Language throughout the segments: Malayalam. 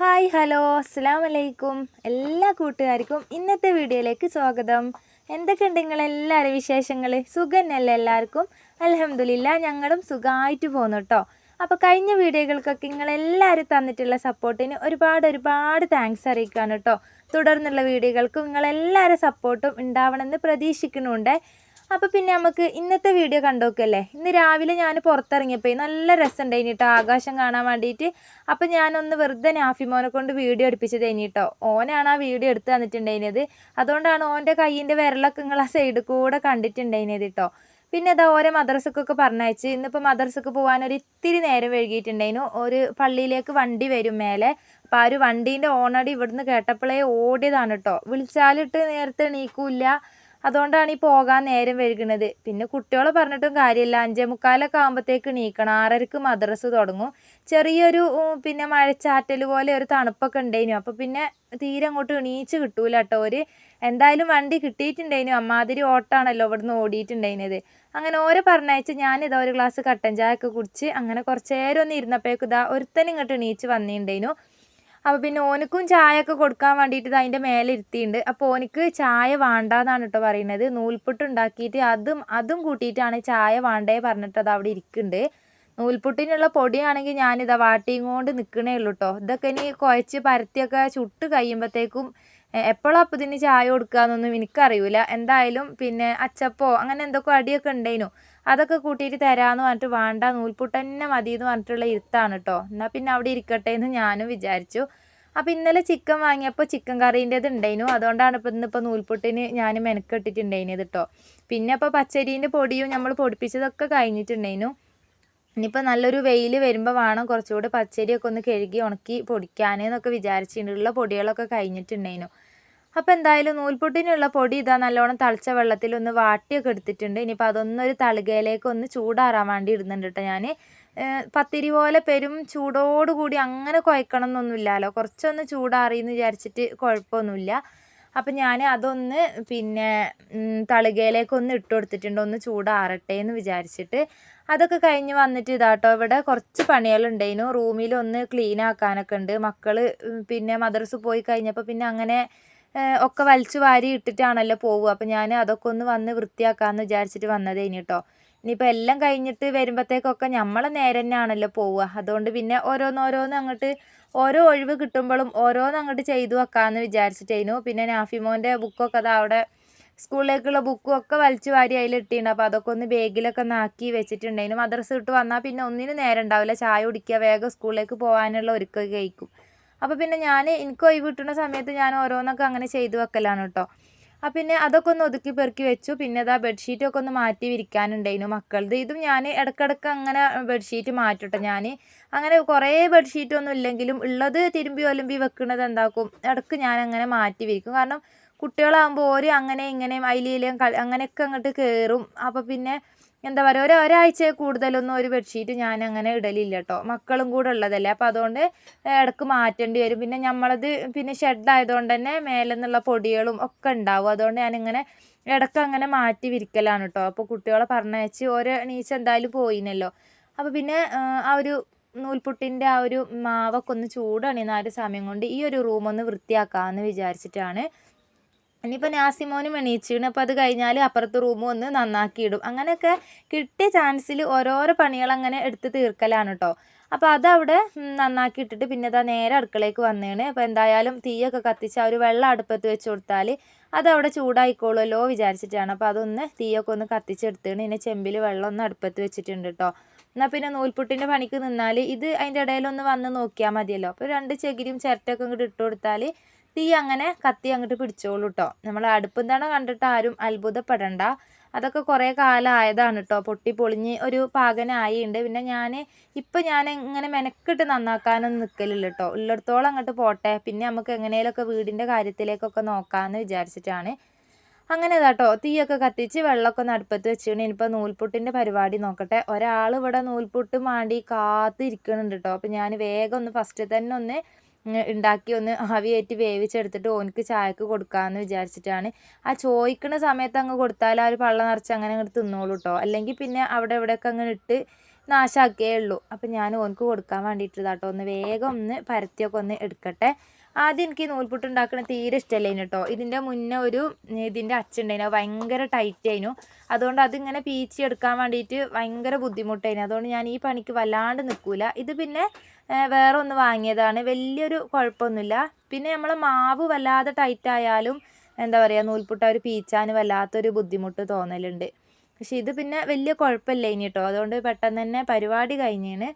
ഹായ് ഹലോ അസ്സാം വലൈക്കും എല്ലാ കൂട്ടുകാർക്കും ഇന്നത്തെ വീഡിയോയിലേക്ക് സ്വാഗതം. എന്തൊക്കെയുണ്ട് നിങ്ങളെല്ലാവരും വിശേഷങ്ങൾ? സുഖന്നല്ല എല്ലാവർക്കും? അലഹമില്ല ഞങ്ങളും സുഖമായിട്ട് പോകുന്നു കേട്ടോ അപ്പോൾ കഴിഞ്ഞ വീഡിയോകൾക്കൊക്കെ നിങ്ങൾ എല്ലാവരും തന്നിട്ടുള്ള സപ്പോർട്ടിന് ഒരുപാട് ഒരുപാട് താങ്ക്സ് അറിയിക്കാണ് കേട്ടോ തുടർന്നുള്ള വീഡിയോകൾക്കും നിങ്ങളെല്ലാവരും സപ്പോർട്ടും ഉണ്ടാവണമെന്ന് പ്രതീക്ഷിക്കുന്നുണ്ട്. അപ്പോൾ പിന്നെ നമുക്ക് ഇന്നത്തെ വീഡിയോ കണ്ടോക്കല്ലേ ഇന്ന് രാവിലെ ഞാൻ പുറത്തിറങ്ങിയപ്പോൾ നല്ല രസമുണ്ടായിന് കേട്ടോ ആകാശം കാണാൻ വേണ്ടിയിട്ട് അപ്പോൾ ഞാനൊന്ന് വെറുതെ നാഫിമോനെ കൊണ്ട് വീഡിയോ എടുപ്പിച്ചത് കേട്ടോ ഓനാണ് ആ വീഡിയോ എടുത്ത് തന്നിട്ടുണ്ടായിരുന്നത് അതുകൊണ്ടാണ് ഓന്റെ കയ്യിന്റെ വിരലൊക്കെ നിങ്ങൾ ആ സൈഡിൽ കൂടെ കണ്ടിട്ടുണ്ടായിരുന്നത് കേട്ടോ പിന്നെ അതാ ഓരോ മദ്രസക്കൊക്കെ പറഞ്ഞയച്ച് ഇന്നിപ്പോൾ മദ്രസക്ക് പോകാൻ ഒരു ഇത്തിരി നേരം വൈകിയിട്ടുണ്ടായിരുന്നു ഒരു പള്ളിയിലേക്ക് വണ്ടി വരും മേലെ. അപ്പോൾ ആ ഒരു വണ്ടീന്റെ ഓണടി ഇവിടുന്ന് കേട്ടപ്പോഴേ ഓടിയതാണ് കേട്ടോ വിളിച്ചാലിട്ട് നേരത്തെ എണീക്കൂല്ല. അതുകൊണ്ടാണ് ഈ പോകാൻ നേരം വൈകുന്നത്. പിന്നെ കുട്ടികളെ പറഞ്ഞിട്ടും കാര്യമില്ല. അഞ്ചേ മുക്കാലൊക്കെ ആകുമ്പോഴത്തേക്ക് നീക്കണം ആറരക്ക് മദ്രസ് തുടങ്ങും. ചെറിയൊരു പിന്നെ മഴച്ചാറ്റൽ പോലെ ഒരു തണുപ്പൊക്കെ ഉണ്ടായിനു അപ്പോൾ പിന്നെ തീരെ അങ്ങോട്ട് എണീച്ച് കിട്ടൂല കേട്ടോ ഒരു എന്തായാലും വണ്ടി കിട്ടിയിട്ടുണ്ടായിനു അമ്മാതിരി ഓട്ടാണല്ലോ ഇവിടുന്ന് ഓടിയിട്ടുണ്ടായിരുന്നത് അങ്ങനെ ഓരോ പറഞ്ഞയച്ച് ഞാനിതാ ഒരു ഗ്ലാസ് കട്ടൻ ചായ ഒക്കെ കുടിച്ച് അങ്ങനെ കുറച്ച് നേരം ഒന്ന് ഇരുന്നപ്പോഴേക്കും ഇതാ ഒരുത്തൻ ഇങ്ങോട്ട് എണീച്ച് വന്നിട്ടുണ്ടായിരുന്നു അപ്പോൾ പിന്നെ ഓനക്കും ചായ ഒക്കെ കൊടുക്കാൻ വേണ്ടിയിട്ട് അതിന്റെ മേലെ ഇരുത്തിയിട്ടുണ്ട് അപ്പോൾ ഓനക്ക് ചായ വേണ്ടാന്നാണ് കേട്ടോ പറയുന്നത് നൂൽപുട്ട് ഉണ്ടാക്കിയിട്ട് അതും അതും കൂട്ടിയിട്ടാണ് ചായ വേണ്ടേ പറഞ്ഞിട്ട് അത് അവിടെ ഇരിക്കുന്നുണ്ട് നൂൽപുട്ടിനുള്ള പൊടിയാണെങ്കിൽ ഞാനിതാ വാട്ടിയും കൊണ്ട് നിൽക്കണേ ഉള്ളൂ കേട്ടോ ഇതൊക്കെ ഇനി കുഴച്ച് പരത്തിയൊക്കെ ചുട്ട് കഴിയുമ്പോഴത്തേക്കും എപ്പോഴാണ് അപ്പം ഇതിന് ചായ കൊടുക്കുക എന്നൊന്നും എനിക്കറിയില്ല എന്തായാലും പിന്നെ അച്ചപ്പോ അങ്ങനെ എന്തൊക്കെ അടിയൊക്കെ ഉണ്ടായിരുന്നു അതൊക്കെ കൂട്ടിയിട്ട് തരാമെന്ന് പറഞ്ഞിട്ട് വേണ്ട നൂൽപുട്ട് തന്നെ മതി എന്ന് പറഞ്ഞിട്ടുള്ള ഇരുത്താണ് കേട്ടോ എന്നാൽ പിന്നെ അവിടെ ഇരിക്കട്ടെ എന്ന് ഞാനും വിചാരിച്ചു. അപ്പോൾ ഇന്നലെ ചിക്കൻ വാങ്ങിയപ്പോൾ ചിക്കൻ കറീന്റെത് ഉണ്ടായിരുന്നു അതുകൊണ്ടാണ് ഇപ്പോൾ ഇന്നിപ്പോൾ നൂൽപുട്ടിന് ഞാൻ മെനക്കെട്ടിട്ടുണ്ടായിരുന്നത് കേട്ടോ പിന്നെ അപ്പോൾ പച്ചരീന്റെ പൊടിയും നമ്മൾ പൊടിപ്പിച്ചതൊക്കെ കഴിഞ്ഞിട്ടുണ്ടായിരുന്നു ഇനിയിപ്പോൾ നല്ലൊരു വെയിൽ വരുമ്പോൾ വേണം കുറച്ചുകൂടി പച്ചരിയൊക്കെ ഒന്ന് കഴുകി ഉണക്കി പൊടിക്കാൻ എന്നൊക്കെ വിചാരിച്ചിട്ടുള്ള പൊടികളൊക്കെ കഴിഞ്ഞിട്ടുണ്ടായിരുന്നു അപ്പോൾ എന്തായാലും നൂൽപുട്ടിനുള്ള പൊടി ഇതാ നല്ലോണം തളിച്ച വെള്ളത്തിൽ ഒന്ന് വാട്ടിയൊക്കെ എടുത്തിട്ടുണ്ട്. ഇനിയിപ്പോൾ അതൊന്നൊരു തളികയിലേക്ക് ഒന്ന് ചൂടാറാൻ വേണ്ടി ഇടുന്നുണ്ട് കേട്ടോ ഞാൻ പത്തിരി പോലെ പെരും ചൂടോടുകൂടി അങ്ങനെ കുഴക്കണം എന്നൊന്നുമില്ലല്ലോ കുറച്ചൊന്ന് ചൂടാറിയെന്ന് വിചാരിച്ചിട്ട് കുഴപ്പമൊന്നുമില്ല. അപ്പം ഞാൻ അതൊന്ന് പിന്നെ തളികയിലേക്ക് ഒന്ന് ഇട്ട് കൊടുത്തിട്ടുണ്ട്. ഒന്ന് ചൂടാറട്ടെ എന്ന് വിചാരിച്ചിട്ട്. അതൊക്കെ കഴിഞ്ഞ് വന്നിട്ട് ഇതാട്ടോ ഇവിടെ കുറച്ച് പണികളുണ്ടായിരുന്നു. റൂമിൽ ഒന്ന് ക്ലീൻ ആക്കാനൊക്കെ ഉണ്ട് മക്കൾ പിന്നെ മദർസ് പോയി കഴിഞ്ഞപ്പോൾ പിന്നെ അങ്ങനെ ഒക്കെ വലിച്ചു വാരി ഇട്ടിട്ടാണല്ലോ പോവുക. അപ്പോൾ ഞാൻ അതൊക്കെ ഒന്ന് വന്ന് വൃത്തിയാക്കാമെന്ന് വിചാരിച്ചിട്ട് വന്നതേനി കേട്ടോ ഇനിയിപ്പോൾ എല്ലാം കഴിഞ്ഞിട്ട് വരുമ്പോഴത്തേക്കൊക്കെ നമ്മളെ തന്നെ തന്നെയാണല്ലോ പോവുക. അതുകൊണ്ട് പിന്നെ ഓരോന്നോരോന്ന് അങ്ങോട്ട് ഓരോ ഒഴിവ് കിട്ടുമ്പോഴും ഓരോന്ന് അങ്ങോട്ട് ചെയ്തു വെക്കാമെന്ന് വിചാരിച്ചിട്ടേനു പിന്നെ നാഫിമോന്റെ ബുക്കൊക്കെ അത് അവിടെ സ്കൂളിലേക്കുള്ള ബുക്കും ഒക്കെ വലിച്ചു വാരി അതിൽ ഇട്ടിട്ടുണ്ട്. അപ്പോൾ അതൊക്കെ ഒന്ന് ബാഗിലൊക്കെ ഒന്ന് ആക്കി വെച്ചിട്ടുണ്ടായിരുന്നു. മദ്രസ വിട്ട് വന്നാൽ പിന്നെ ഒന്നിനും നേരം ഉണ്ടാവില്ല. ചായ കുടിക്കുക വേഗം സ്കൂളിലേക്ക് പോകാനുള്ള ഒരുക്കൊക്കെ കഴിക്കും. അപ്പോൾ പിന്നെ ഞാൻ എനിക്ക് ഒഴിവ് കിട്ടുന്ന സമയത്ത് ഞാൻ ഓരോന്നൊക്കെ അങ്ങനെ ചെയ്തു വെക്കലാണ് കേട്ടോ അപ്പം പിന്നെ അതൊക്കെ ഒന്ന് ഒതുക്കി പെറുക്കി വെച്ചു. പിന്നെ അതാ ബെഡ്ഷീറ്റൊക്കെ ഒന്ന് മാറ്റി വിരിക്കാനുണ്ടായിരുന്നു മക്കളത് ഇതും ഞാൻ ഇടയ്ക്കിടയ്ക്ക് അങ്ങനെ ബെഡ്ഷീറ്റ് മാറ്റട്ടെ ഞാൻ അങ്ങനെ കുറേ ബെഡ്ഷീറ്റൊന്നും ഇല്ലെങ്കിലും ഉള്ളത് തിരുമ്പി ഒലമ്പി വെക്കുന്നത് എന്താക്കും? ഇടയ്ക്ക് ഞാൻ അങ്ങനെ മാറ്റി വിരിക്കും. കാരണം കുട്ടികളാകുമ്പോൾ ഓര് അങ്ങനെ ഇങ്ങനെയും അതിലേലും അങ്ങനെയൊക്കെ അങ്ങോട്ട് കയറും അപ്പോൾ പിന്നെ എന്താ പറയുക ഒരു ഒരാഴ്ച കൂടുതലൊന്നും ഒരു ബെഡ്ഷീറ്റ് ഞാൻ അങ്ങനെ ഇടലില്ല കേട്ടോ മക്കളും കൂടെ ഉള്ളതല്ലേ. അപ്പോൾ അതുകൊണ്ട് ഇടയ്ക്ക് മാറ്റേണ്ടി വരും. പിന്നെ നമ്മളത് പിന്നെ ഷെഡ് ആയതുകൊണ്ട് തന്നെ മേലെ നിന്നുള്ള പൊടികളും ഒക്കെ ഉണ്ടാവും. അതുകൊണ്ട് ഞാനിങ്ങനെ ഇടയ്ക്ക് അങ്ങനെ മാറ്റി വിരിക്കലാണ് കേട്ടോ അപ്പോൾ കുട്ടികളെ പറഞ്ഞയച്ച് ഓരോ നീച്ച എന്തായാലും പോയിനല്ലോ. അപ്പോൾ പിന്നെ ആ ഒരു നൂൽപുട്ടിന്റെ ആ ഒരു മാവൊക്കെ ഒന്ന് ചൂടണിയുന്ന ആ ഒരു സമയം കൊണ്ട് ഈ ഒരു റൂമൊന്ന് വൃത്തിയാക്കാമെന്ന് വിചാരിച്ചിട്ടാണ് ഇനിയിപ്പോൾ നാസിമോനും എണീച്ചിരുന്നു. അപ്പോൾ അത് കഴിഞ്ഞാൽ അപ്പുറത്ത് റൂം ഒന്ന് നന്നാക്കിയിടും. അങ്ങനെയൊക്കെ കിട്ടിയ ചാൻസിൽ ഓരോരോ പണികൾ അങ്ങനെ എടുത്ത് തീർക്കലാണ് കേട്ടോ അപ്പോൾ അതവിടെ നന്നാക്കി ഇട്ടിട്ട് പിന്നെ അതാ നേരെ അടുക്കളയ്ക്ക് വന്നേണ്. അപ്പോൾ എന്തായാലും തീയൊക്കെ കത്തിച്ച് ആ ഒരു വെള്ളം അടുപ്പത്ത് വെച്ച് കൊടുത്താൽ അതവിടെ ചൂടായിക്കോളുമല്ലോ വിചാരിച്ചിട്ടാണ്. അപ്പോൾ അതൊന്ന് തീയൊക്കെ ഒന്ന് കത്തിച്ചെടുത്തേണ്. പിന്നെ ചെമ്പിൽ വെള്ളം ഒന്ന് അടുപ്പത്ത് വെച്ചിട്ടുണ്ട് കേട്ടോ എന്നാൽ പിന്നെ നൂൽപുട്ടിന്റെ പണിക്ക് നിന്നാൽ ഇത് അതിന്റെ ഇടയിലൊന്ന് വന്ന് നോക്കിയാൽ മതിയല്ലോ. അപ്പോൾ രണ്ട് ചകിരിയും ചിരട്ടയൊക്കെ ഇങ്ങോട്ട് ഇട്ട് കൊടുത്താൽ തീ അങ്ങനെ കത്തി അങ്ങോട്ട് പിടിച്ചോളൂ കേട്ടോ നമ്മൾ അടുപ്പും തണ കണ്ടിട്ട് ആരും അത്ഭുതപ്പെടണ്ട. അതൊക്കെ കുറേ കാലമായതാണ് കേട്ടോ പൊട്ടി പൊളിഞ്ഞ് ഒരു പാകനായിണ്ട് പിന്നെ ഞാൻ ഇപ്പം ഞാൻ ഇങ്ങനെ മെനക്കിട്ട് നന്നാക്കാനൊന്നും നിൽക്കലില്ല കേട്ടോ ഉള്ളിടത്തോളം അങ്ങോട്ട് പോട്ടെ. പിന്നെ നമുക്ക് എങ്ങനെയൊക്കെ വീടിന്റെ കാര്യത്തിലേക്കൊക്കെ നോക്കാമെന്ന് വിചാരിച്ചിട്ടാണ്. അങ്ങനെ കേട്ടോ തീയൊക്കെ കത്തിച്ച് വെള്ളമൊക്കെ ഒന്ന് അടുപ്പത്ത് വെച്ചിട്ട് ഇനിയിപ്പോൾ നൂൽപുട്ടിന്റെ പരിപാടി നോക്കട്ടെ. ഒരാൾ ഇവിടെ നൂൽപുട്ട് മാണ്ടി കാത്തിരിക്കുന്നുണ്ട് കേട്ടോ അപ്പോൾ ഞാൻ വേഗം ഒന്ന് ഫസ്റ്റ് തന്നെ ഒന്ന് ഉണ്ടാക്കി ഒന്ന് ആവിയേറ്റ് വേവിച്ചെടുത്തിട്ട് ഓനിക്ക് ചായക്ക് കൊടുക്കാമെന്ന് വിചാരിച്ചിട്ടാണ്. ആ ചോദിക്കുന്ന സമയത്ത് അങ്ങ് കൊടുത്താൽ ആ ഒരു പള്ള നിറച്ച് അങ്ങനെ അങ്ങോട്ട് തിന്നോളൂ കേട്ടോ അല്ലെങ്കിൽ പിന്നെ അവിടെ ഇവിടെയൊക്കെ അങ്ങനെ ഇട്ട് നാശാക്കിയേ ഉള്ളൂ. അപ്പം ഞാൻ ഓനക്ക് കൊടുക്കാൻ വേണ്ടിയിട്ട് കേട്ടോ ഒന്ന് വേഗം ഒന്ന് പരത്തിയൊക്കെ ഒന്ന് എടുക്കട്ടെ. ആദ്യം എനിക്ക് നൂൽപുട്ട് ഉണ്ടാക്കണ തീരെ ഇഷ്ടമല്ലേനു കേട്ടോ ഇതിന്റെ മുന്നേ ഒരു ഇതിന്റെ അച്ചുണ്ടായിരുന്നു ഭയങ്കര ടൈറ്റ് ആയിരുന്നു അതുകൊണ്ട് അതിങ്ങനെ പീച്ചി എടുക്കാൻ വേണ്ടിയിട്ട് ഭയങ്കര ബുദ്ധിമുട്ടായിരുന്നു അതുകൊണ്ട് ഞാൻ ഈ പണിക്ക് വല്ലാണ്ട് നിൽക്കൂല ഇത് പിന്നെ വേറെ ഒന്ന് വാങ്ങിയതാണ്. വലിയൊരു കുഴപ്പമൊന്നുമില്ല. പിന്നെ നമ്മൾ മാവ് വല്ലാതെ ടൈറ്റ് ആയാലും എന്താ പറയുക നൂൽപുട്ട് ഒരു പീച്ചാൻ വല്ലാത്തൊരു ബുദ്ധിമുട്ട് തോന്നലുണ്ട്. പക്ഷെ ഇത് പിന്നെ വലിയ കുഴപ്പമില്ല ഇനി കേട്ടോ അതുകൊണ്ട് പെട്ടെന്ന് തന്നെ പരിപാടി കഴിഞ്ഞാണ്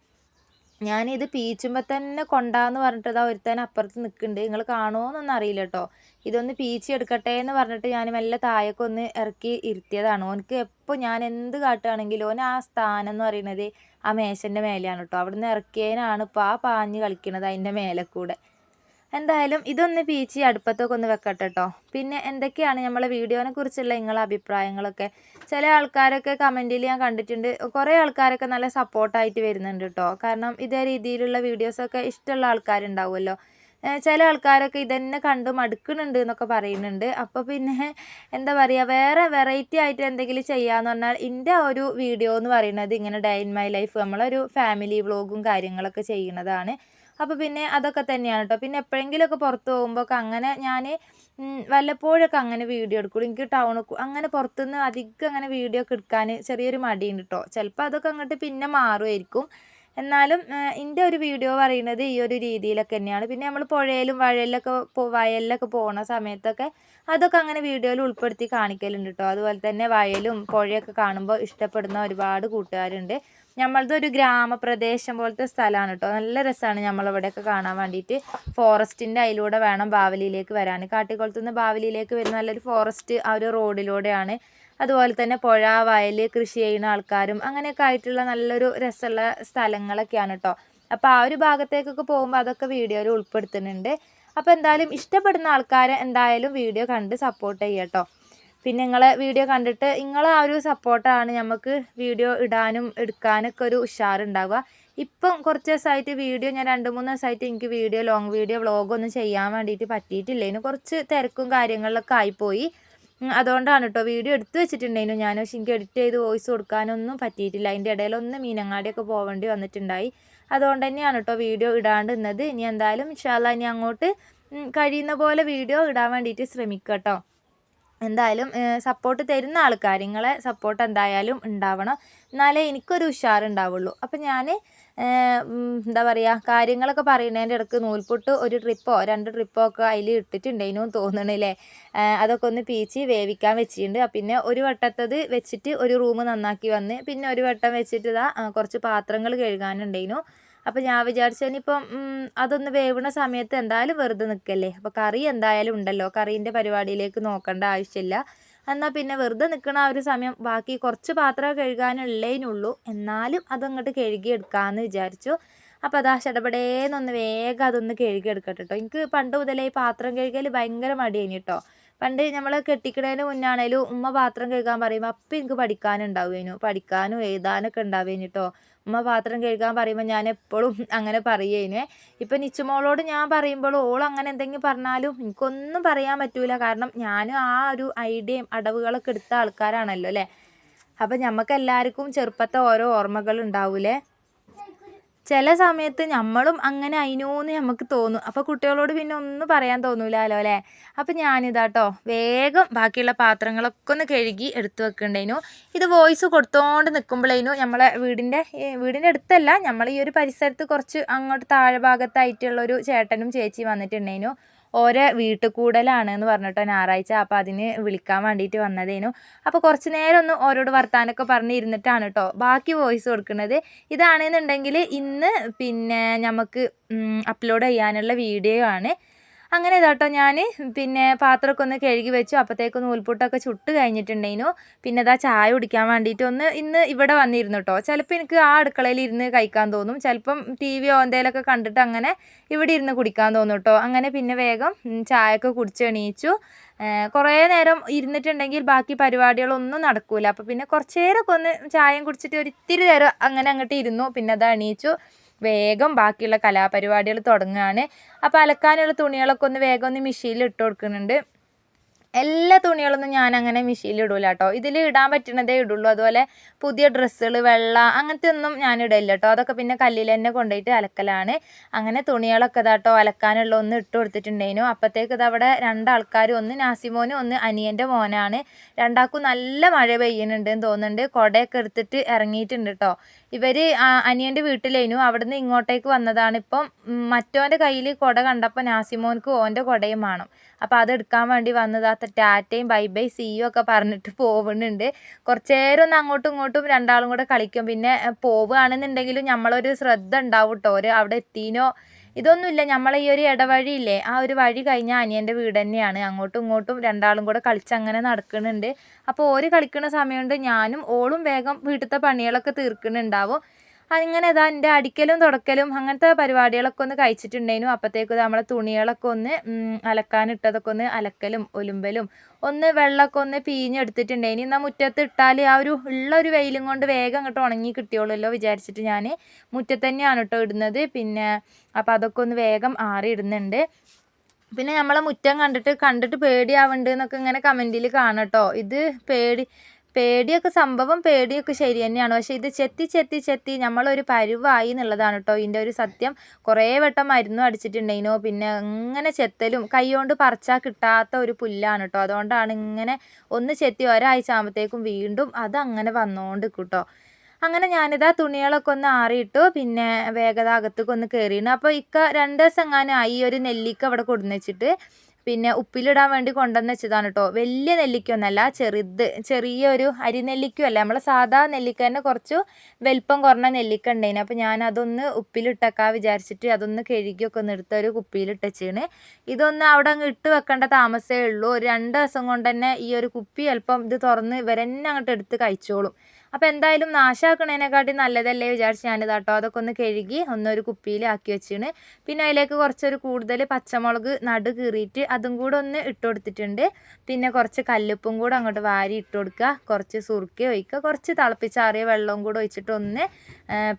ഞാനിത് പീച്ചുമ്പോൾ തന്നെ കൊണ്ടാന്ന് പറഞ്ഞിട്ട് ഇതാ ഒരുത്തൻ അപ്പുറത്ത് നിൽക്കുന്നുണ്ട് നിങ്ങൾ കാണുമോയെന്നൊന്നും അറിയില്ല കേട്ടോ ഇതൊന്ന് പീച്ചി എടുക്കട്ടെ എന്ന് പറഞ്ഞിട്ട് ഞാൻ മെല്ലെ താഴേക്ക് ഒന്ന് ഇറക്കി ഇരുത്തിയതാണ്. ഓനക്ക് എപ്പോൾ ഞാൻ എന്ത് കാട്ടുകയാണെങ്കിലും ഓൻ ആ സ്ഥാനം എന്ന് പറയുന്നത് ആ മേശന്റെ മേലെയാണ് കേട്ടോ അവിടുന്ന് ഇറക്കിയതിനാണ് ഇപ്പോൾ ആ പാഞ്ഞ് കളിക്കുന്നത് അതിന്റെ മേലെ കൂടെ. എന്തായാലും ഇതൊന്ന് പീച്ചി അടുപ്പത്തൊക്കെ ഒന്ന് വെക്കട്ടെ കേട്ടോ പിന്നെ എന്തൊക്കെയാണ് നമ്മളെ വീഡിയോനെ കുറിച്ചുള്ള നിങ്ങളെ അഭിപ്രായങ്ങളൊക്കെ? ചില ആൾക്കാരൊക്കെ കമന്റിൽ ഞാൻ കണ്ടിട്ടുണ്ട്. കുറേ ആൾക്കാരൊക്കെ നല്ല സപ്പോർട്ടായിട്ട് വരുന്നുണ്ട് കേട്ടോ കാരണം ഇതേ രീതിയിലുള്ള വീഡിയോസൊക്കെ ഇഷ്ടമുള്ള ആൾക്കാരുണ്ടാവുമല്ലോ. ചില ആൾക്കാരൊക്കെ ഇതന്നെ കണ്ട് മടുക്കുന്നുണ്ട് എന്നൊക്കെ പറയുന്നുണ്ട്. അപ്പോൾ പിന്നെ എന്താ പറയുക വേറെ വെറൈറ്റി ആയിട്ട് എന്തെങ്കിലും ചെയ്യാന്ന് പറഞ്ഞാൽ എന്റെ ഒരു വീഡിയോ എന്ന് പറയുന്നത് ഇങ്ങനെ ഡേ ഇൻ മൈ ലൈഫ് നമ്മളൊരു ഫാമിലി വ്ളോഗും കാര്യങ്ങളൊക്കെ ചെയ്യുന്നതാണ്. അപ്പോൾ പിന്നെ അതൊക്കെ തന്നെയാണ് കേട്ടോ പിന്നെ എപ്പോഴെങ്കിലുമൊക്കെ പുറത്ത് പോകുമ്പോഴൊക്കെ അങ്ങനെ ഞാൻ വല്ലപ്പോഴൊക്കെ അങ്ങനെ വീഡിയോ എടുക്കുള്ളൂ എനിക്ക് ടൗൺ അങ്ങനെ പുറത്തുനിന്ന് അധികം അങ്ങനെ വീഡിയോ ഒക്കെ എടുക്കാൻ ചെറിയൊരു മടിയുണ്ട് കേട്ടോ ചിലപ്പോൾ അതൊക്കെ അങ്ങോട്ട് പിന്നെ മാറുമായിരിക്കും എന്നാലും എന്റെ ഒരു വീഡിയോ പറയുന്നത് ഈ ഒരു രീതിയിലൊക്കെ തന്നെയാണ്. പിന്നെ നമ്മൾ പുഴയിലും വഴയിലൊക്കെ വയലിലൊക്കെ പോകുന്ന സമയത്തൊക്കെ അതൊക്കെ അങ്ങനെ വീഡിയോയിൽ ഉൾപ്പെടുത്തി കാണിക്കലുണ്ട് കേട്ടോ അതുപോലെ തന്നെ വയലും പുഴയൊക്കെ കാണുമ്പോൾ ഇഷ്ടപ്പെടുന്ന ഒരുപാട് കൂട്ടുകാരുണ്ട്. നമ്മളത് ഒരു ഗ്രാമപ്രദേശം പോലത്തെ സ്ഥലമാണ് കേട്ടോ നല്ല രസമാണ് നമ്മളിവിടെയൊക്കെ കാണാൻ വേണ്ടിയിട്ട് ഫോറസ്റ്റിന്റെ അതിലൂടെ വേണം ബാവലിയിലേക്ക് വരാൻ കാട്ടിക്കുളത്തുനിന്ന് ബാവലിയിലേക്ക് വരുന്ന നല്ലൊരു ഫോറസ്റ്റ് ആ ഒരു റോഡിലൂടെയാണ് അതുപോലെ തന്നെ പുഴ വയൽ കൃഷി ചെയ്യുന്ന ആൾക്കാരും അങ്ങനെയൊക്കെ ആയിട്ടുള്ള നല്ലൊരു രസമുള്ള സ്ഥലങ്ങളൊക്കെയാണ് കേട്ടോ അപ്പോൾ ആ ഒരു ഭാഗത്തേക്കൊക്കെ പോകുമ്പോൾ അതൊക്കെ വീഡിയോയിൽ ഉൾപ്പെടുത്തുന്നുണ്ട്. അപ്പോൾ എന്തായാലും ഇഷ്ടപ്പെടുന്ന ആൾക്കാരെ എന്തായാലും വീഡിയോ കണ്ട് സപ്പോർട്ട് ചെയ്യുക കേട്ടോ പിന്നെ നിങ്ങളെ വീഡിയോ കണ്ടിട്ട് നിങ്ങളെ ആ ഒരു സപ്പോർട്ടാണ് നമുക്ക് വീഡിയോ ഇടാനും എടുക്കാനൊക്കെ ഒരു ഉഷാറുണ്ടാവുക. ഇപ്പം കുറച്ച് ദിവസമായിട്ട് വീഡിയോ ഞാൻ രണ്ട് മൂന്ന് ദിവസമായിട്ട് എനിക്ക് വീഡിയോ ലോങ് വീഡിയോ വ്ളോഗൊന്നും ചെയ്യാൻ വേണ്ടിയിട്ട് പറ്റിയിട്ടില്ല. ഇതിന് കുറച്ച് തിരക്കും കാര്യങ്ങളിലൊക്കെ ആയിപ്പോയി. അതുകൊണ്ടാണ് കേട്ടോ വീഡിയോ എടുത്തു വെച്ചിട്ടുണ്ടായിരുന്നു. ഞാൻ പക്ഷെ എനിക്ക് എഡിറ്റ് ചെയ്ത് വോയിസ് കൊടുക്കാനൊന്നും പറ്റിയിട്ടില്ല. അതിന്റെ ഇടയിലൊന്ന് മീനങ്ങാടിയൊക്കെ പോകേണ്ടി വന്നിട്ടുണ്ടായി. അതുകൊണ്ട് തന്നെയാണ് കേട്ടോ വീഡിയോ ഇടാണ്ട് നിന്നത് ഇനി എന്തായാലും ഇൻഷാല്ല ഇനി അങ്ങോട്ട് കഴിയുന്ന പോലെ വീഡിയോ ഇടാൻ വേണ്ടിയിട്ട് ശ്രമിക്കുക കേട്ടോ എന്തായാലും സപ്പോർട്ട് തരുന്ന ആൾക്കാർ നിങ്ങളെ സപ്പോർട്ട് എന്തായാലും ഉണ്ടാവണം. എന്നാലേ എനിക്കൊരു ഉഷാറുണ്ടാവുള്ളൂ. അപ്പം ഞാൻ എന്താ പറയുക കാര്യങ്ങളൊക്കെ പറയുന്നതിന്റെ ഇടയ്ക്ക് നൂൽപുട്ട് ഒരു ട്രിപ്പോ രണ്ട് ട്രിപ്പോ ഒക്കെ അതിൽ ഇട്ടിട്ടുണ്ടേനു തോന്നണില്ലേ അതൊക്കെ ഒന്ന് പീച്ച് വേവിക്കാൻ വെച്ചിട്ടുണ്ട്. പിന്നെ ഒരു വട്ടത്തത് വെച്ചിട്ട് ഒരു റൂം നന്നാക്കി വന്ന് പിന്നെ ഒരു വട്ടം വെച്ചിട്ട് ഇതാ കുറച്ച് പാത്രങ്ങൾ കഴുകാനുണ്ടേനു അപ്പോൾ ഞാൻ വിചാരിച്ചു ഇനിയിപ്പം അതൊന്ന് വേവുന്ന സമയത്ത് എന്തായാലും വെറുതെ നിൽക്കല്ലേ അപ്പോൾ കറി എന്തായാലും ഉണ്ടല്ലോ. കറീന്റെ പരിപാടിയിലേക്ക് നോക്കേണ്ട ആവശ്യമില്ല. എന്നാൽ പിന്നെ വെറുതെ നിൽക്കണ ആ ഒരു സമയം ബാക്കി കുറച്ച് പാത്രം കഴുകാനുള്ളതിനുള്ളൂ. എന്നാലും അതങ്ങോട്ട് കഴുകിയെടുക്കാമെന്ന് വിചാരിച്ചു. അപ്പോൾ അതാ ചടപടേന്നൊന്ന് വേഗം അതൊന്ന് കഴുകിയെടുക്കട്ടെ കേട്ടോ എനിക്ക് പണ്ട് മുതലേ ഈ പാത്രം കഴുകൽ ഭയങ്കര മടിയാണ് കേട്ടോ പണ്ട് നമ്മൾ കെട്ടിക്കിടേന് മുന്നാണേലും ഉമ്മ പാത്രം കഴുകാൻ പറയുമ്പോൾ അപ്പം എനിക്ക് പഠിക്കാനുണ്ടാവുമേനു പഠിക്കാനും എഴുതാനൊക്കെ ഉണ്ടാവുമേനു കേട്ടോ ഉമ്മ പാത്രം കഴുകാൻ പറയുമ്പോൾ ഞാൻ എപ്പോഴും അങ്ങനെ പറയേനെ. ഇപ്പം നിച്ചുമോളോട് ഞാൻ പറയുമ്പോൾ ഓൾ അങ്ങനെ എന്തെങ്കിലും പറഞ്ഞാലും എനിക്കൊന്നും പറയാൻ പറ്റൂല. കാരണം ഞാനും ആ ഒരു ഐഡിയയും അടവുകളൊക്കെ എടുത്ത ആൾക്കാരാണല്ലോ അല്ലേ? അപ്പം നമുക്ക് ചെറുപ്പത്തെ ഓരോ ഓർമ്മകൾ ഉണ്ടാവൂലേ? ചില സമയത്ത് നമ്മളും അങ്ങനെ അയിനോന്ന് നമുക്ക് തോന്നും. അപ്പോൾ കുട്ടികളോട് പിന്നെ ഒന്നും പറയാൻ തോന്നൂലല്ലോ അല്ലേ? അപ്പോൾ ഞാനിതാട്ടോ വേഗം ബാക്കിയുള്ള പാത്രങ്ങളൊക്കെ ഒന്ന് കഴുകി എടുത്തു വെക്കണ്ടേനു. ഇത് വോയിസ് കൊടുത്തോണ്ട് നിൽക്കുമ്പോഴേനു നമ്മളെ വീടിന്റെ വീടിന്റെ അടുത്തല്ല നമ്മൾ ഈ ഒരു പരിസരത്ത് കുറച്ച് അങ്ങോട്ട് താഴെ ഭാഗത്തായിട്ടുള്ളൊരു ചേട്ടനും ചേച്ചിയും വന്നിട്ടുണ്ടേനു. ഓരോ വീട്ടിൽ കൂടലാണ് എന്ന് പറഞ്ഞിട്ടോ ഞായറാഴ്ച. അപ്പോൾ അതിന് വിളിക്കാൻ വേണ്ടിയിട്ട് വന്നതേനു. അപ്പോൾ കുറച്ച് നേരം ഒന്ന് ഓരോട് വർത്താനൊക്കെ പറഞ്ഞ് ഇരുന്നിട്ടാണ് കേട്ടോ ബാക്കി വോയിസ് കൊടുക്കുന്നത് ഇതാണെന്നുണ്ടെങ്കിൽ ഇന്ന് പിന്നെ നമുക്ക് അപ്ലോഡ് ചെയ്യാനുള്ള വീഡിയോ ആണ്. അങ്ങനെ ഇതാട്ടോ ഞാൻ പിന്നെ പാത്രമൊക്കെ ഒന്ന് കഴുകി വെച്ചു. അപ്പോഴത്തേക്ക് നൂൽപുട്ടൊക്കെ ചുട്ട് കഴിഞ്ഞിട്ടുണ്ടേനു പിന്നെ ഇതാ ചായ കുടിക്കാൻ വേണ്ടിയിട്ട് ഒന്ന് ഇന്ന് ഇവിടെ വന്നിരുന്നു കേട്ടോ ചിലപ്പോൾ എനിക്ക് ആ അടുക്കളയിൽ ഇരുന്ന് കഴിക്കാൻ തോന്നും. ചിലപ്പം ടി വിയോ എന്തെങ്കിലുമൊക്കെ കണ്ടിട്ട് അങ്ങനെ ഇവിടെ ഇരുന്ന് കുടിക്കാൻ തോന്നും കേട്ടോ അങ്ങനെ പിന്നെ വേഗം ചായയൊക്കെ കുടിച്ച് എണീച്ചു കുറേ നേരം ഇരുന്നിട്ടുണ്ടെങ്കിൽ ബാക്കി പരിപാടികളൊന്നും നടക്കില്ല അപ്പോൾ പിന്നെ കുറച്ച് നേരമൊക്കെ ഒന്ന് ചായയും കുടിച്ചിട്ട് ഒരിത്തിരി നേരം അങ്ങനെ അങ്ങോട്ട് ഇരുന്നു. പിന്നെ അത് എണീച്ചു. വേഗം ബാക്കിയുള്ള കലാപരിപാടികൾ തുടങ്ങുകയാണ്. അപ്പോൾ അലക്കാനുള്ള തുണികളൊക്കെ ഒന്ന് വേഗം ഒന്ന് മെഷീനിൽ ഇട്ട് കൊടുക്കുന്നുണ്ട്. എല്ലാ തുണികളൊന്നും ഞാൻ അങ്ങനെ മെഷീനിൽ ഇടൂല കേട്ടോ ഇതിൽ ഇടാൻ പറ്റുന്നതേ ഇടുള്ളൂ. അതുപോലെ പുതിയ ഡ്രസ്സുകൾ വെള്ള അങ്ങനത്തെ ഒന്നും ഞാൻ ഇടില്ല കേട്ടോ അതൊക്കെ പിന്നെ കല്ലിൽ തന്നെ കൊണ്ടുപോയിട്ട് അലക്കലാണ്. അങ്ങനെ തുണികളൊക്കെ ഇതാട്ടോ അലക്കാനുള്ള ഒന്ന് ഇട്ട് കൊടുത്തിട്ടുണ്ടായിരുന്നു അപ്പോഴത്തേക്ക് ഇതവിടെ അവിടെ രണ്ടാൾക്കാർ ഒന്ന് നാസിമോനും ഒന്ന് അനിയന്റെ മോനാണ്. രണ്ടാൾക്കും നല്ല മഴ പെയ്യുന്നുണ്ട് എന്ന് തോന്നുന്നുണ്ട്. കുടയൊക്കെ എടുത്തിട്ട് ഇറങ്ങിയിട്ടുണ്ട് കേട്ടോ ഇവർ അനിയന്റെ വീട്ടിലേനു. അവിടുന്ന് ഇങ്ങോട്ടേക്ക് വന്നതാണ്. ഇപ്പം മറ്റോന്റെ കയ്യിൽ കുട കണ്ടപ്പോൾ നാസിമോൻക്ക് ഓന്റെ കുടയും വേണം. അപ്പോൾ അതെടുക്കാൻ വേണ്ടി വന്നതാ ടാറ്റയും ബൈ ബൈ സിയും ഒക്കെ പറഞ്ഞിട്ട് പോകുന്നുണ്ട് കുറച്ച് നേരം ഒന്ന് അങ്ങോട്ടും ഇങ്ങോട്ടും രണ്ടാളും കൂടെ കളിക്കും. പിന്നെ പോവുകയാണെന്നുണ്ടെങ്കിലും നമ്മളൊരു ശ്രദ്ധ ഉണ്ടാവും കേട്ടോ ഒരു അവിടെ എത്തിനോ? ഇതൊന്നുമില്ല. നമ്മളെ ഈ ഒരു ഇടവഴിയില്ലേ? ആ ഒരു വഴി കഴിഞ്ഞാൽ അനിയന്റെ വീട് തന്നെയാണ്. അങ്ങോട്ടും ഇങ്ങോട്ടും രണ്ടാളും കൂടെ കളിച്ച് അങ്ങനെ നടക്കുന്നുണ്ട്. അപ്പോൾ ഓര് കളിക്കുന്ന സമയമുണ്ട് ഞാനും ഓളും വേഗം വീട്ടിലത്തെ പണികളൊക്കെ തീർക്കുന്നുണ്ടാവും. അങ്ങനെ ഇതാ എന്റെ അടിക്കലും തുടക്കലും അങ്ങനത്തെ പരിപാടികളൊക്കെ ഒന്ന് കഴിച്ചിട്ടുണ്ടായിരുന്നു. അപ്പോഴത്തേക്കും നമ്മളെ തുണികളൊക്കെ ഒന്ന് അലക്കാനിട്ടതൊക്കെ ഒന്ന് അലക്കലും ഒലുമ്പലും ഒന്ന് വെള്ളമൊക്കെ ഒന്ന് പിഴിഞ്ഞെടുത്തിട്ടുണ്ടായിനി എന്നാൽ മുറ്റത്ത് ഇട്ടാൽ ആ ഒരു ഉള്ള ഒരു വെയിലും കൊണ്ട് വേഗം അങ്ങോട്ട് ഉണങ്ങി കിട്ടിയോളല്ലോ വിചാരിച്ചിട്ട് ഞാൻ മുറ്റത്ത് തന്നെയാണ് കേട്ടോ ഇടുന്നത്. പിന്നെ അപ്പോൾ അതൊക്കെ ഒന്ന് വേഗം ആറി ഇടുന്നുണ്ട്. പിന്നെ നമ്മളെ മുറ്റം കണ്ടിട്ട് കണ്ടിട്ട് പേടിയാവുന്നുണ്ട് എന്നൊക്കെ ഇങ്ങനെ കമന്റിൽ കാണട്ടോ ഇത് പേടി പേടിയൊക്കെ സംഭവം പേടിയൊക്കെ ശരി തന്നെയാണ്. പക്ഷേ ഇത് ചെത്തി ചെത്തി ചെത്തി നമ്മളൊരു പരുവായി എന്നുള്ളതാണ് കേട്ടോ. ഇതിന്റെ ഒരു സത്യം. കുറേ വട്ടം മരുന്നും അടിച്ചിട്ടുണ്ടായിനോ പിന്നെ ഇങ്ങനെ ചെത്തലും കൈകൊണ്ട് പറിച്ചാൽ കിട്ടാത്ത ഒരു പുല്ലാണ് കേട്ടോ. അതുകൊണ്ടാണ് ഇങ്ങനെ ഒന്ന് ചെത്തി ഒരാഴ്ച ആകുമ്പോഴത്തേക്കും വീണ്ടും അതങ്ങനെ വന്നുകൊണ്ട് കേട്ടോ അങ്ങനെ ഞാനിതാ തുണികളൊക്കെ ഒന്ന് ആറിയിട്ടു പിന്നെ വേഗത അകത്തേക്ക് കയറിയിരുന്നു അപ്പോൾ ഇക്ക രണ്ട് ദിവസം എങ്ങാനും ആയി ഒരു നെല്ലിക്ക അവിടെ കൊടുന്ന് വെച്ചിട്ട്. പിന്നെ ഉപ്പിലിടാൻ വേണ്ടി കൊണ്ടുവന്ന് വെച്ചതാണ് കേട്ടോ വലിയ നെല്ലിക്കൊന്നല്ല ചെറുത് ചെറിയൊരു അരിനെല്ലിക്കല്ല നമ്മളെ സാധാ നെല്ലിക്ക തന്നെ കുറച്ച് വലിപ്പം കുറഞ്ഞ നെല്ലിക്ക ഉണ്ടായിന് അപ്പോൾ ഞാൻ അതൊന്ന് ഉപ്പിലിട്ടേക്കാ വിചാരിച്ചിട്ട് അതൊന്ന് കഴുകിയൊക്കെ ഒന്ന് എടുത്ത് ഒരു കുപ്പിയിലിട്ടച്ചാണ് ഇതൊന്ന് അവിടെ അങ്ങ് ഇട്ട് വെക്കേണ്ട താമസമേ ഉള്ളൂ. ഒരു രണ്ട് ദിവസം കൊണ്ട് തന്നെ ഈ ഒരു കുപ്പി അല്പം ഇത് തുറന്ന് ഇവരെന്നെ അങ്ങോട്ട് എടുത്ത് കഴിച്ചോളും. അപ്പോൾ എന്തായാലും നാശാക്കണേനെക്കാട്ടി നല്ലതല്ലേ വിചാരിച്ച് ഞാനിത് കേട്ടോ അതൊക്കെ ഒന്ന് കഴുകി ഒന്നൊരു കുപ്പിയിൽ ആക്കി വെച്ചിന് പിന്നെ അതിലേക്ക് കുറച്ചൊരു കൂടുതൽ പച്ചമുളക് നടു കീറിയിട്ട് അതും കൂടെ ഒന്ന് ഇട്ട് കൊടുത്തിട്ടുണ്ട്. പിന്നെ കുറച്ച് കല്ലുപ്പും കൂടെ അങ്ങോട്ട് വാരി ഇട്ട് കൊടുക്കുക കുറച്ച് സുറുക്കി ഒഴിക്കുക കുറച്ച് തിളപ്പിച്ചാറിയ വെള്ളവും കൂടെ ഒഴിച്ചിട്ട് ഒന്ന്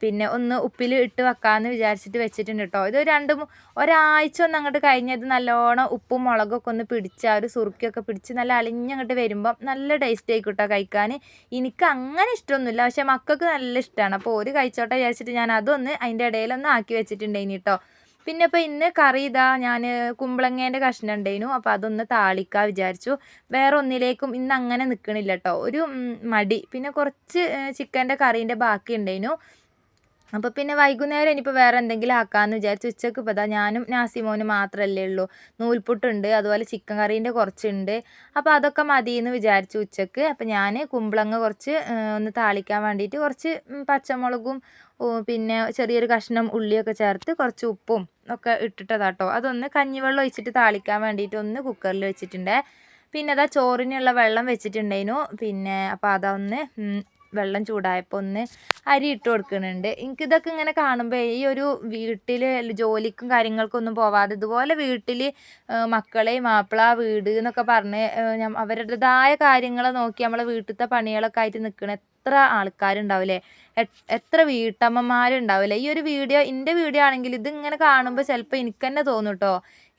പിന്നെ ഒന്ന് ഉപ്പിൽ ഇട്ട് വെക്കാമെന്ന് വിചാരിച്ചിട്ട് വെച്ചിട്ടുണ്ട് കേട്ടോ ഇത് രണ്ട് ഒരാഴ്ച ഒന്ന് അങ്ങോട്ട് കഴിഞ്ഞത് നല്ലോണം ഉപ്പും മുളകൊക്കെ ഒന്ന് പിടിച്ച് ആ ഒരു സുറുക്കിയൊക്കെ പിടിച്ച് നല്ല അലിഞ്ഞങ്ങോട്ട് വരുമ്പം നല്ല ടേസ്റ്റ് ആയിക്കോട്ടോ കഴിക്കാൻ എനിക്ക് അങ്ങനെ ഇഷ്ടമൊന്നുമില്ല. പക്ഷേ മക്കൾക്ക് നല്ല ഇഷ്ടമാണ് അപ്പോൾ ഒരു കഴിച്ചോട്ടെ വിചാരിച്ചിട്ട് ഞാൻ അതൊന്ന് അതിന്റെ ഇടയിലൊന്ന് ആക്കി വെച്ചിട്ടുണ്ടായിനി കേട്ടോ പിന്നെ ഇപ്പോൾ ഇന്ന് കറി ഇതാ ഞാൻ കുമ്പളങ്ങേന്റെ കഷ്ണം ഉണ്ടായിരുന്നു. അപ്പോൾ അതൊന്ന് താളിക്കാൻ വിചാരിച്ചു. വേറെ ഒന്നിലേക്കും ഇന്ന് അങ്ങനെ നിൽക്കണില്ല കേട്ടോ ഒരു മടി. പിന്നെ കുറച്ച് ചിക്കന്റെ കറീന്റെ ബാക്കി ഉണ്ടായിരുന്നു. അപ്പോൾ പിന്നെ വൈകുന്നേരം ഇനിയിപ്പോൾ വേറെ എന്തെങ്കിലും ആക്കാമെന്ന് വിചാരിച്ചു ഉച്ചയ്ക്ക് ഇപ്പോൾ ഇതാ ഞാനും നാസിമോനും മാത്രമല്ലേ ഉള്ളൂ. നൂൽപുട്ടുണ്ട് അതുപോലെ ചിക്കൻ കറീന്റെ കുറച്ചുണ്ട്. അപ്പോൾ അതൊക്കെ മതി എന്ന് വിചാരിച്ചു ഉച്ചയ്ക്ക് അപ്പോൾ ഞാൻ കുമ്പളങ്ങ കുറച്ച് ഒന്ന് താളിക്കാൻ വേണ്ടിയിട്ട് കുറച്ച് പച്ചമുളകും പിന്നെ ചെറിയൊരു കഷ്ണം ഉള്ളിയൊക്കെ ചേർത്ത് കുറച്ച് ഉപ്പും ഒക്കെ ഇട്ടിട്ടതാട്ടോ. അതൊന്ന് കഞ്ഞിവെള്ളം ഒഴിച്ചിട്ട് താളിക്കാൻ വേണ്ടിയിട്ട് ഒന്ന് കുക്കറിൽ വെച്ചിട്ടുണ്ട്. പിന്നെ അതാ ചോറിനുള്ള വെള്ളം വെച്ചിട്ടുണ്ടായിരുന്നു. പിന്നെ അപ്പോൾ അതൊന്ന് വെള്ളം ചൂടായപ്പോൾ ഒന്ന് അരി ഇട്ട് കൊടുക്കുന്നുണ്ട്. എനിക്കിതൊക്കെ ഇങ്ങനെ കാണുമ്പോൾ ഈ ഒരു വീട്ടിൽ ജോലിക്കും കാര്യങ്ങൾക്കും ഒന്നും പോവാതെ ഇതുപോലെ വീട്ടിൽ മക്കളെ മാപ്പിള വീട് എന്നൊക്കെ പറഞ്ഞ് അവരുടേതായ കാര്യങ്ങൾ നോക്കി നമ്മളെ വീട്ടിലത്തെ പണികളൊക്കെ ആയിട്ട് നിൽക്കണ എത്ര ആൾക്കാരുണ്ടാവില്ലേ എത്ര വീട്ടമ്മമാരുണ്ടാവില്ലേ ഈ ഒരു വീഡിയോ എന്റെ വീഡിയോ ആണെങ്കിൽ ഇതിങ്ങനെ കാണുമ്പോൾ ചിലപ്പോൾ എനിക്ക് തന്നെ തോന്നും കേട്ടോ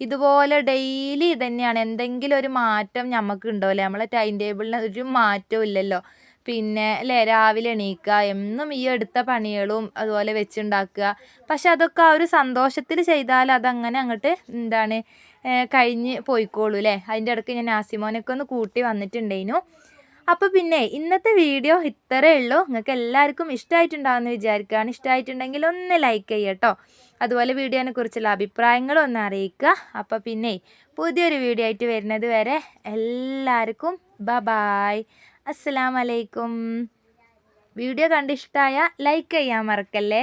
ഇതുപോലെ ഡെയിലി ഇതന്നെയാണ്. എന്തെങ്കിലും ഒരു മാറ്റം നമുക്ക് ഉണ്ടാവില്ലേ നമ്മളെ ടൈം ടേബിളിന് ഒരു മാറ്റവും ഇല്ലല്ലോ. പിന്നെ അല്ലേ രാവിലെ എണീക്കുക എന്നും ഈ എടുത്ത പണികളും അതുപോലെ വെച്ചുണ്ടാക്കുക. പക്ഷെ അതൊക്കെ ആ ഒരു സന്തോഷത്തിൽ ചെയ്താൽ അതങ്ങനെ അങ്ങോട്ട് എന്താണ് കഴിഞ്ഞ് പോയിക്കോളൂ അല്ലേ അതിന്റെ ഇടയ്ക്ക് ഞാൻ നാസിമോനൊക്കെ ഒന്ന് കൂട്ടി വന്നിട്ടുണ്ടേനു അപ്പോൾ പിന്നെ ഇന്നത്തെ വീഡിയോ ഇത്രയേ ഉള്ളൂ. നിങ്ങൾക്ക് എല്ലാവർക്കും ഇഷ്ടമായിട്ടുണ്ടാകുമെന്ന് വിചാരിക്കുകയാണ്. ഇഷ്ടമായിട്ടുണ്ടെങ്കിൽ ഒന്ന് ലൈക്ക് ചെയ്യട്ടോ അതുപോലെ വീഡിയോനെ കുറിച്ചുള്ള അഭിപ്രായങ്ങളും ഒന്ന് അറിയിക്കുക. അപ്പോൾ പിന്നെ പുതിയൊരു വീഡിയോ ആയിട്ട് വരുന്നത് വരെ എല്ലാവർക്കും ബ ബായ് അസ്സലാമലൈക്കും. വീഡിയോ കണ്ടിഷ്ടമായ ലൈക്ക് ചെയ്യാൻ മറക്കല്ലേ?